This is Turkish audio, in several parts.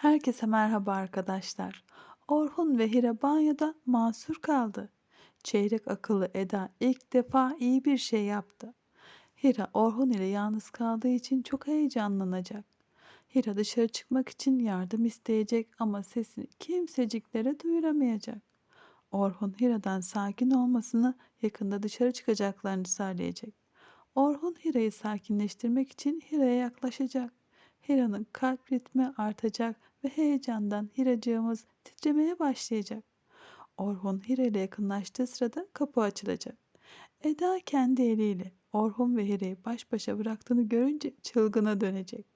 Herkese merhaba arkadaşlar. Orhun ve Hira banyoda mahsur kaldı. Çeyrek akıllı Eda ilk defa iyi bir şey yaptı. Hira Orhun ile yalnız kaldığı için çok heyecanlanacak. Hira dışarı çıkmak için yardım isteyecek ama sesini kimseciklere duyuramayacak. Orhun Hira'dan sakin olmasını, yakında dışarı çıkacaklarını söyleyecek. Orhun Hira'yı sakinleştirmek için Hira'ya yaklaşacak. Hira'nın kalp ritmi artacak ve heyecandan Hiracığımız titremeye başlayacak. Orhun Hira ile yakınlaştığı sırada kapı açılacak. Eda kendi eliyle Orhun ve Hira'yı baş başa bıraktığını görünce çılgına dönecek.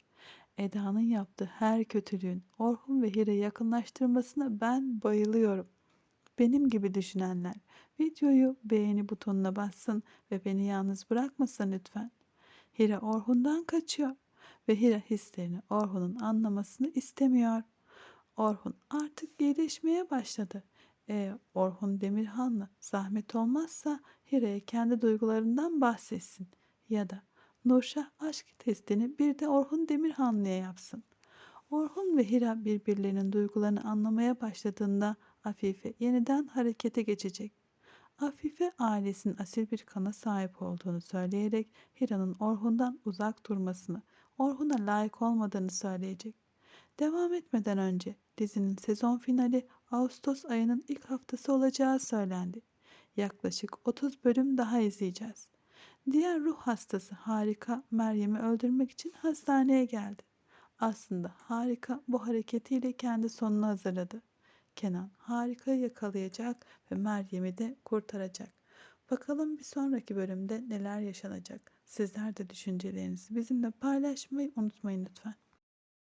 Eda'nın yaptığı her kötülüğün Orhun ve Hira'yı yakınlaştırmasına ben bayılıyorum. Benim gibi düşünenler videoyu beğeni butonuna bassın ve beni yalnız bırakmasın lütfen. Hira Orhun'dan kaçıyor ve Hira hislerini Orhun'un anlamasını istemiyor. Orhun artık iyileşmeye başladı. Eğer Orhun Demirhan'la zahmet olmazsa Hira'ya kendi duygularından bahsetsin. Ya da Nurşah aşk testini bir de Orhun Demirhanlı'ya yapsın. Orhun ve Hira birbirlerinin duygularını anlamaya başladığında Afife yeniden harekete geçecek. Afife ailesinin asil bir kana sahip olduğunu söyleyerek Hira'nın Orhun'dan uzak durmasını, Orhun'a layık olmadığını söyleyecek. Devam etmeden önce dizinin sezon finali Ağustos ayının ilk haftası olacağı söylendi. Yaklaşık 30 bölüm daha izleyeceğiz. Diğer ruh hastası Harika Meryem'i öldürmek için hastaneye geldi. Aslında Harika bu hareketiyle kendi sonunu hazırladı. Kenan Harika'yı yakalayacak ve Meryem'i de kurtaracak. Bakalım bir sonraki bölümde neler yaşanacak. Sizler de düşüncelerinizi bizimle paylaşmayı unutmayın lütfen.